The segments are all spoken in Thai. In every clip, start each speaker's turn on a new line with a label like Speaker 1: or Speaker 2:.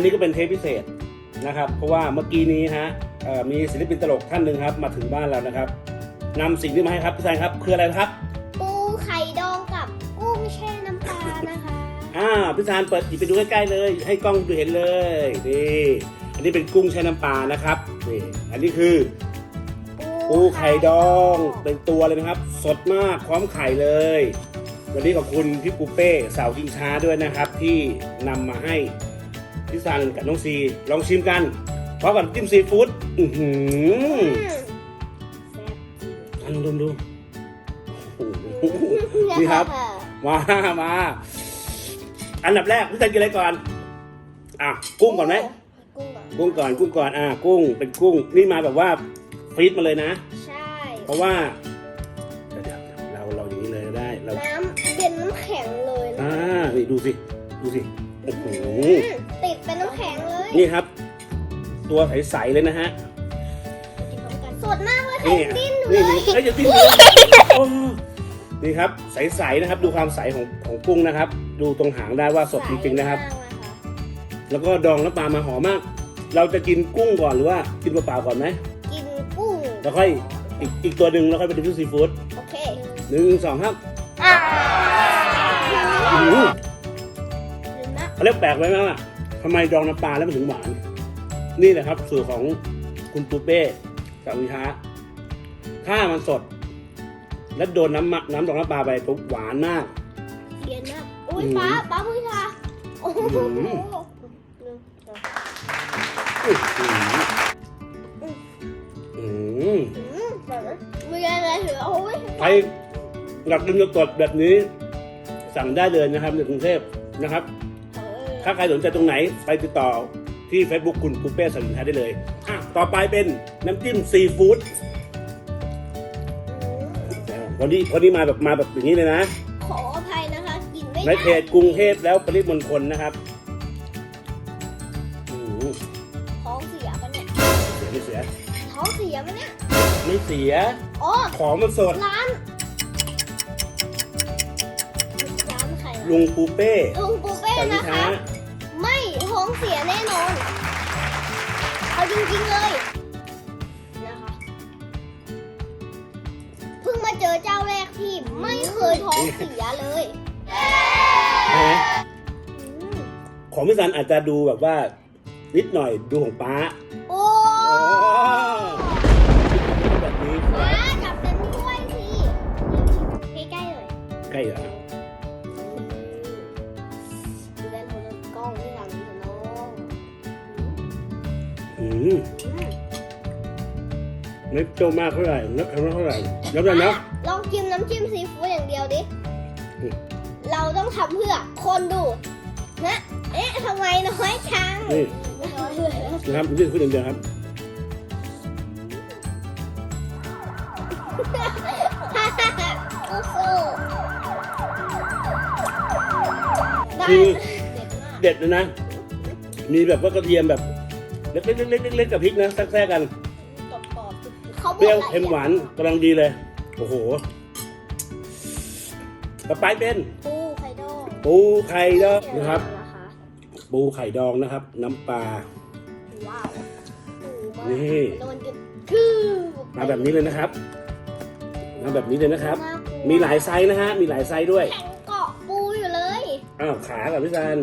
Speaker 1: นนี้ก็เป็นเทปพิเศษนะครับ เพราะว่าเมื่อกี้นี้ฮะเอ่อมีศิลปินตลกท่านหนึ่งครับ มาถึงบ้านเรานะครับนำสิ่งที่มาให้ครับพี่แซนครับคืออะไรนะครับ
Speaker 2: ปูไข่ดองกับกุ้งแช่น้ำปลานะคะ
Speaker 1: อ่าพี่ซานเปิดหยิบไปดูใกล้ๆเลย ให้กล้องดูเห็นเลยนี่อันนี้เป็นกุ้งแช่น้ำปลานะครับนี่อันนี้คือปูไข่ดองเป็นตัวเลยนะครับ สดมากพร้อมไข่เลย วันนี้ขอบคุณพี่ปูเป้สาวกิงช้าด้วยนะครับ ที่นำมาให้ พี่ซานกับน้องซีลองชิมกันพร้อมกับจิ้มซีฟู้ดอือหือ
Speaker 2: อืม
Speaker 1: อันดูดูโอ้โหนี่ครับ มามาอันดับแรกพี่ซานกินอะไรก่อน อะ กุ้งก่อนไหม
Speaker 2: กุ้งก่อน
Speaker 1: กุ้งก่อนกุ้งก่อนอ่ากุ้งเป็นกุ้งนี่มาแบบว่าฟรีดมาเลยนะ
Speaker 2: ใช่
Speaker 1: เพราะว่าเดี๋ยวเดี๋ยวเราเราอย่างนี้เลยก็ได้เรา
Speaker 2: น้ำเป็นน้ำแข็งเลยนะ
Speaker 1: อ่านี่ดูสิ ดูสิโอ้โห
Speaker 2: แข็งเลย
Speaker 1: นี่ครับ ตัวใสๆเลยนะฮะ
Speaker 2: กินพร้อมกันสดมากเลย
Speaker 1: นี่
Speaker 2: ไข่ดิ้นอยู่
Speaker 1: นี่
Speaker 2: เล
Speaker 1: นี่
Speaker 2: ย
Speaker 1: เอ้ยอย่าดิ้นเลยโอ้นี่ครับใสๆนะครับ ดูความใสของของกุ้งนะครับ ดูตรงหางได้ว่าสดจริงๆนะครับ
Speaker 2: ใสมากเลยค่ะ
Speaker 1: แล้วก็ดองน้ำปลามาหอมมาก เราจะกินกุ้งก่อนหรือว่ากินเปล่าๆก่อนไหม
Speaker 2: กินกุ้ง
Speaker 1: แล้วค่อยอีกอีกตัวหนึ่งแล้วค่อยไปดูที่ซีฟู้ด
Speaker 2: โอเค
Speaker 1: หนึ่งสองครับ
Speaker 2: อ่า
Speaker 1: อื้อหือ
Speaker 2: ลืมนะ
Speaker 1: เขาเรียกแปลกไว้ไหมว่า ทำไมดองน้ำปลาแล้วมันถึงหวาน นี่แหละครับสูตรของคุณปูเป้กับวิชาถ้ามันสด แล้วโดนน้ำมะน้ำดองน้ำปลาไปปุ๊บหวานมาก
Speaker 2: เย็นมากอุ้ย
Speaker 1: อืม
Speaker 2: ป้าป้าพุชาโอ้โห
Speaker 1: อืม
Speaker 2: ลืม
Speaker 1: อื้อหืออืม
Speaker 2: อืมแบบนั้นมีอะไรเหรอโอ้ย
Speaker 1: ใครอยากกินสดๆแบบนี้ สั่งได้เลยนะครับในกรุงเทพนะครับ
Speaker 2: เออ
Speaker 1: ถ้าใครสนใจตรงไหนไปติดต่อที่ Facebook คุณปูเป้สันนิษฐานได้เลยอะต่อไปเป็นน้ำจิ้มซีฟู้ด
Speaker 2: อืม
Speaker 1: วันนี้วันนี้มาแบบมาแบบอย่างนี้เลยนะ
Speaker 2: ขออภัยนะคะกินไม่
Speaker 1: ใน
Speaker 2: ได้
Speaker 1: เขตกรุงเทพแล้วปริมณฑลนะครับอืม
Speaker 2: ท้องเสียปะเนี่ย
Speaker 1: เสียไม่เสีย
Speaker 2: ท้องเสียปะเนี่ย
Speaker 1: ไม่เสีย
Speaker 2: อ๋อ
Speaker 1: ของมันสด
Speaker 2: ร้านร้านใครนะ
Speaker 1: ลุงปูเป้
Speaker 2: ลุงปูเป้
Speaker 1: สันนิ
Speaker 2: นะ
Speaker 1: ษ
Speaker 2: คะ
Speaker 1: ฐา
Speaker 2: จริงๆเลยนะคะเพิ่งมาเจอเจ้าแรกที่ไม่เคยท้องเสียเลย
Speaker 1: ใช่ไหม
Speaker 2: อืม
Speaker 1: ของพี่สันอาจจะดูแบบว่านิดหน่อยดูของป้า ไม่เปรี้ยวมากเท่าไหร่ไม่เค็มมากเท่าไหร่แล้วกันนะ
Speaker 2: ลองจิ้มน้ำจิ้มซีฟู้ดอย่างเดียวดิ
Speaker 1: อืม
Speaker 2: เราต้องทำเพื่อคนดู นะ เอ๊ะทำไมน้อยจัง
Speaker 1: นี่
Speaker 2: น้อยเลย
Speaker 1: นะครับนี่คืออย่างเดียวครับ
Speaker 2: โอ้โหได้
Speaker 1: คือ
Speaker 2: เด็ดมาก
Speaker 1: เด็ดเลยนะ มีแบบว่ากระเทียมแบบ เล็กๆเล็กๆเล็กๆกับพริกนะแทรกๆกัน
Speaker 2: กรอบๆ เขาบ
Speaker 1: เปรี้
Speaker 2: อยก
Speaker 1: ว
Speaker 2: ละ
Speaker 1: เค็มห
Speaker 2: เอียวา
Speaker 1: นกำลังดีเลย โอ้โหต่อไปเป็น
Speaker 2: ปูไข่ดอง
Speaker 1: ปูไข่ดองนะครับ
Speaker 2: นะคะ
Speaker 1: ปูไข่ดองนะครับ น้ำปลา
Speaker 2: ว้าวปูมาก
Speaker 1: นี่
Speaker 2: โดนกันคือ
Speaker 1: มาแบบนี้เลยนะครับมาแบบนี้เลยนะครับ
Speaker 2: น่ากลัว
Speaker 1: มีหลายไซส์นะฮะ มีหลายไซส์ด้วย
Speaker 2: แข็งเกาะปูอยู่เลย
Speaker 1: อ้าวขากับพี่ซัน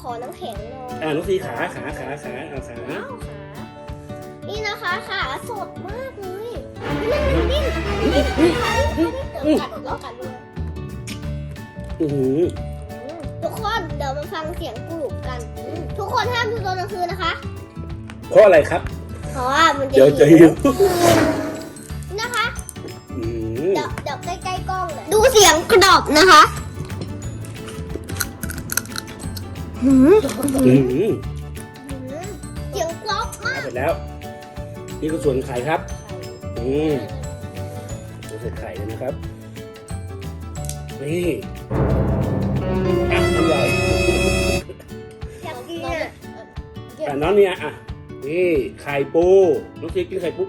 Speaker 2: ขอน้ำแข็งหน่อย
Speaker 1: อ่าน้องซีขาขาขาขาเอาขา
Speaker 2: ว้าวขานี่นะคะ ขาสดมากเลยนี่นี่นี่นี่เดี๋ยวกัดแล้วกัดเลย
Speaker 1: อือ
Speaker 2: ทุกคนเดี๋ยวมาฟังเสียงกรุบกัน ทุกคนห้ามดูตอนกลางคืนนะคะ
Speaker 1: เพราะอะไรครับ
Speaker 2: เพราะว่ามันจะ
Speaker 1: เดี๋ยวจะหิว
Speaker 2: นะคะเดี๋ยวเดี๋ยวใกล้ๆกล้องเลยดูเสียงกรอบนะคะหืมเสียงกรอบมาก
Speaker 1: เสร็จแล้ว นี่ก็ส่วนไข่ครับ อืมเราใส่ไข่เลยนะครับ นี่อะน้ำใหญ่
Speaker 2: อยากกินอะ
Speaker 1: อะน้องเนี่ยอะ นี่ไข่ปู น้องซีกินไข่ปุ๊บ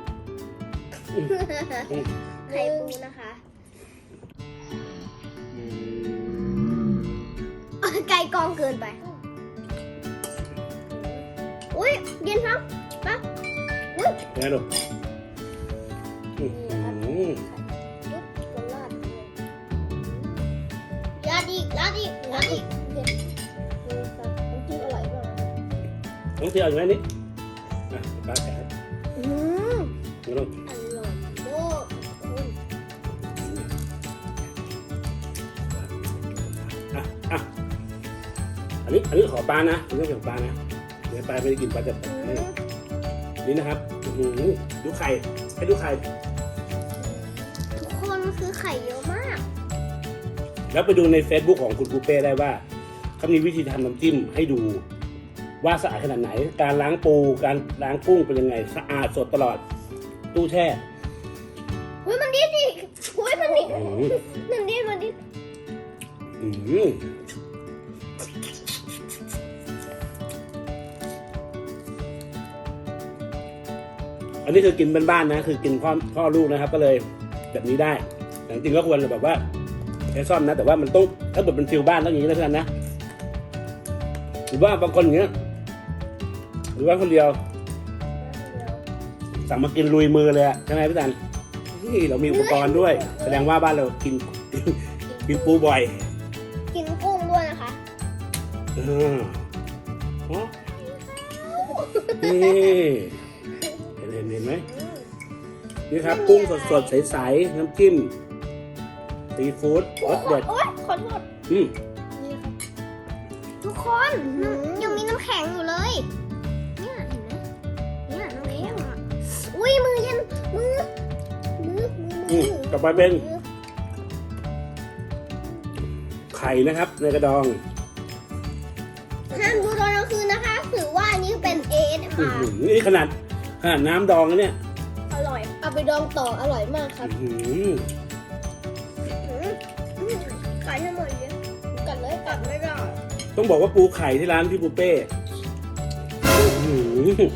Speaker 2: ไข่ปูนะคะไกลกองเกินไป อุ้ยเย็นครับปะอุ้ย
Speaker 1: เป็ นไงลูกอื้อหือ
Speaker 2: ปุ๊บมันราดเลยราดอีกราดอีกราดอีกเผ็ดนี่ครับน้ำจิ้มอร่อยมาก
Speaker 1: น้องเที่ยวอยู่ไหมนี่อะป้าแกะ
Speaker 2: อืม
Speaker 1: นี่ลูก
Speaker 2: อร่อยโลกคุณ
Speaker 1: อะอะอันนี้อันนี้ขอปลานะอันนี้ของปลานะเดี๋ยวปลาไม่ได้กินปลาจะ
Speaker 2: อื
Speaker 1: นี่นี่นะครับ อื้อหือดูไข่ให้ดูไข่
Speaker 2: ทุกคนคือไข่เยอะมาก
Speaker 1: แล้วไปดูใน Facebook ของคุณปูเป้ได้ว่าเขามีวิธีทำน้ำจิ้มให้ดูว่าสะอาดขนาดไหน การล้างปู การล้างกุ้งเป็นยังไง สะอาดสดตลอด ตู้แช่
Speaker 2: เฮ้ยมันดิ้นดิเฮ้ยมันดิ้น
Speaker 1: อื้อหือ
Speaker 2: มันดิ้นมันดิ้น
Speaker 1: อื้อ นนี้คือกินบ้านๆนะ คือกินพ่อพ่อลูกนะครับ ก็เลยแบบนี้ได้แต่จริงๆก็ควรแบบว่าใช้ซ่อมนะ แต่ว่ามันต้องถ้าเกิดเป็นฟิลบ้านต้องอย่างนี้นะเพื่อนนะหรือว่าบางคนอย่างเงี้ยหรือว่าคนเดียว สั่งมากินลุยมือเลยอะใช่ไหมพี่ตันนี่เรามีอุปกรณ์ด้วย แสดงว่าบ้านเรากินกินปูบ่อย
Speaker 2: กินกุ้งด้วยนะคะ
Speaker 1: เอออ๋อนี่ เห็นเห็นเห็นไหมนี่ครับกุ้งสดๆ ใสๆ น้ำจิ้มซีฟู้ดรสเด็ด
Speaker 2: โอ๊ยขอโทษ
Speaker 1: อืม
Speaker 2: นี่นะครับทุกคนยังมีน้ำแข็งอยู่เลย เนี่ยเห็นไหมเนี่ยน้ำแข็งอะอุ้ยมือเย็นมือมือ
Speaker 1: อื
Speaker 2: มื
Speaker 1: ม
Speaker 2: อ
Speaker 1: ต่อไปเป็น
Speaker 2: มือ
Speaker 1: ไข่นะครับ ในกระดอง
Speaker 2: ห้ามดูตอนกลางคืนนะคะ ถือว่าอันนี้เป็นเอส
Speaker 1: อื้อ
Speaker 2: ค่ะ
Speaker 1: หือนี่ขนาด ขนาดน้ำดองนะเนี่ย
Speaker 2: อร่อย เอาไปดองต่ออร่อยมากครับ
Speaker 1: อื้อหือ
Speaker 2: กัดให้หมดเลยกัดเลยกัดไม่ได้
Speaker 1: ต้องบอกว่าปูไข่ที่ร้านพี่ปูเป้อื้อหือ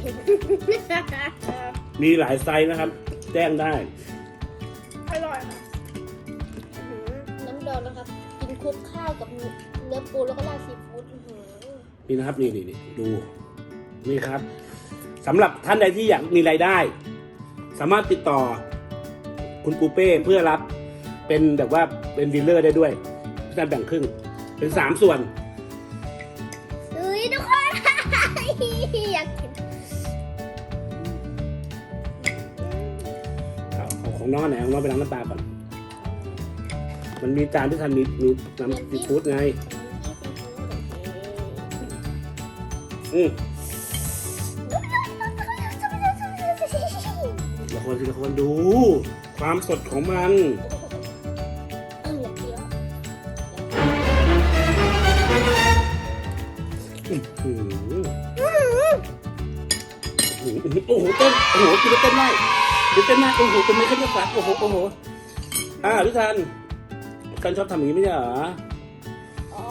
Speaker 1: มีหลายไซส์นะครับ แจ้งได้
Speaker 2: อร่อยค่ะน้ำดองนะครับ กินคลุกข้าวกับเนื้อปูแล้วก็ราดซีฟู้ดอื้อหือ
Speaker 1: นี่นะครับนี่นี่นี่ดู นี่ครับ สำหรับท่านใดที่อยากมีรายได้ สามารถติดต่อคุณปูเป้เพื่อรับเป็นแบบว่าเป็นดีลเลอร์ได้ด้วยพี่นันแบ่งครึ่งเป็นสามส่วน
Speaker 2: เฮ้ยทุกคน อยากกิน
Speaker 1: เอาของของน้องอันไหนของน้องไปล้างน้ำตาก่อน มันมีจานที่ทันมีมีน้ำซีฟู้ดไง อืม คนทีละคนดู ความสดของมัน
Speaker 2: เอออยากกินแล้ว
Speaker 1: อื้อหือโอ้โหเต้นโอ้โหกินแล้วเต้นได้กินเต้นได้โอ้โหเป็นไมเคิลแจ็คสันโอ้โหโอ้โหอ่าพี่ทันกันชอบทำอย่างนี้ไม่ใช่เหรอ
Speaker 2: อ๋อ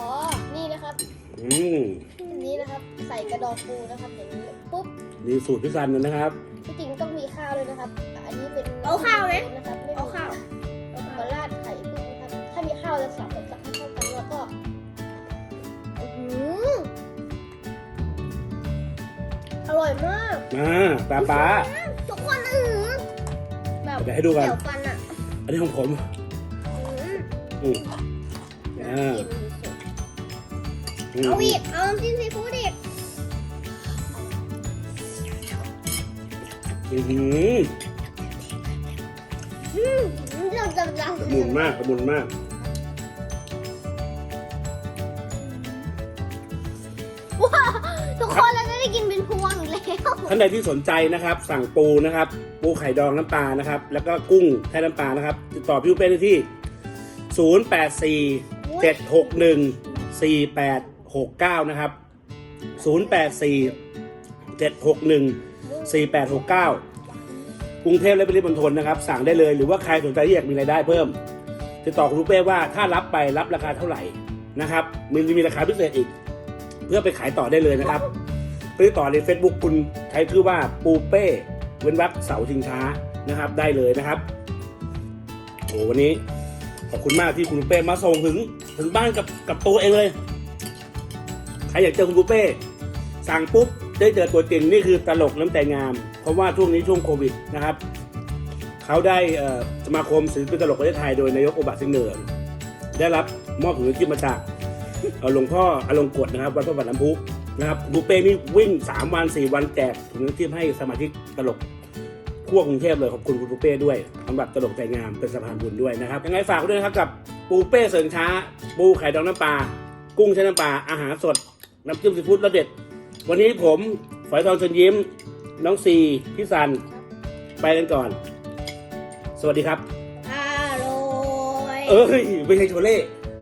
Speaker 2: นี่นะครับ
Speaker 1: อืม
Speaker 2: อันนี้นะครับ ใส่กระดองปูนะครับอย่างนี้ปุ๊บ
Speaker 1: นี่สูตรพี่ซันนะครับ
Speaker 2: ที่จริงต้องมีข้าวด้วยนะครับอันนี้ เป็นเอาข้าวไหมนะครับไม่มีข้าวมาราดไข่ปุ๊บนะครับถ้ามีข้าวจะสับสับให้เข้ากันแล้วก็อื้อหืออร่อยมาก
Speaker 1: มาป้าป้า
Speaker 2: ทุกคนอื้อหือแบบ
Speaker 1: เดี๋ยวให้ดูกัน
Speaker 2: เดี๋ยวฟันอะ
Speaker 1: อันนี้ของผม
Speaker 2: อื้อ
Speaker 1: อืมอ่า
Speaker 2: กินสุด
Speaker 1: อืม
Speaker 2: เอาอีกเอาน้ำจิ้มซีฟู้ดอีก
Speaker 1: อื้อ หือ
Speaker 2: อืมจังจังจัง
Speaker 1: ละมุนมากละมุนมาก
Speaker 2: ว้าวทุกคนเราจะได้กินเป็นพวงอีกแล้ว
Speaker 1: ท่านใดที่สนใจนะครับ สั่งปูนะครับ ปูไข่ดองน้ำปลานะครับ แล้วก็กุ้งแช่น้ำปลานะครับ ติดต่อพี่ลูกเป้ได้ที่ 0 8 4 7 6 1 4 8 6 9 นะครับ 0 8 4 7 6 1 4 8 6 9 กรุงเทพและปริมณฑลนะครับสั่งได้เลยหรือว่าใครสนใจที่อยากมีรายได้เพิ่มติดต่อคุณลูกเป้ว่าถ้ารับไปรับราคาเท่าไหร่นะครับมันจะมีราคาพิเศษอีก เพื่อไปขายต่อได้เลยนะครับติดต่อใน Facebook คุณใช้ชื่อว่าปูเป้เว้นวักเสาชิงช้านะครับ ได้เลยนะครับโอ้วันนี้ขอบคุณมากที่คุณปูเป้มาส่งถึงถึงบ้านกับกับตัวเองเลยใครอยากเจอคุณปูเป้สั่งปุ๊บ ได้เจอตัวจริงนี่คือตลกน้ำใจงาม เพราะว่าช่วงนี้ช่วงโควิดนะครับ เขาได้สมาคมศิลปินตลกประเทศไทยโดยนายกโอบาสิงเหนินได้รับมอบถุงยางชีพมาจากหลวงพ่ออลงกฎนะครับวัดพระบาทน้ำพุนะครับบุเป้นี่วิ่ง 3 วัน 4 วันแจกถุงยางชีพให้สมาชิกตลกทั่วกรุงเทพเลยขอบคุณคุณปูเป้ด้วยสำหรับตลกใจงามเป็นสะพานบุญด้วยนะครับยังไงฝากด้วยนะครับกับปูเป้เสริงช้า ปูไข่ดองน้ำปลากุ้งใช้น้ำปลาอาหารสด น้ำจิ้มซีฟู้ดรสเด็ด วันนี้ผมฝอยทองเชิญยิ้ม น้องซีพี่ซัน ไปกันก่อน สวัสดีครับ
Speaker 2: อร่อย
Speaker 1: เอ้ย ไม่ใช่โชเล่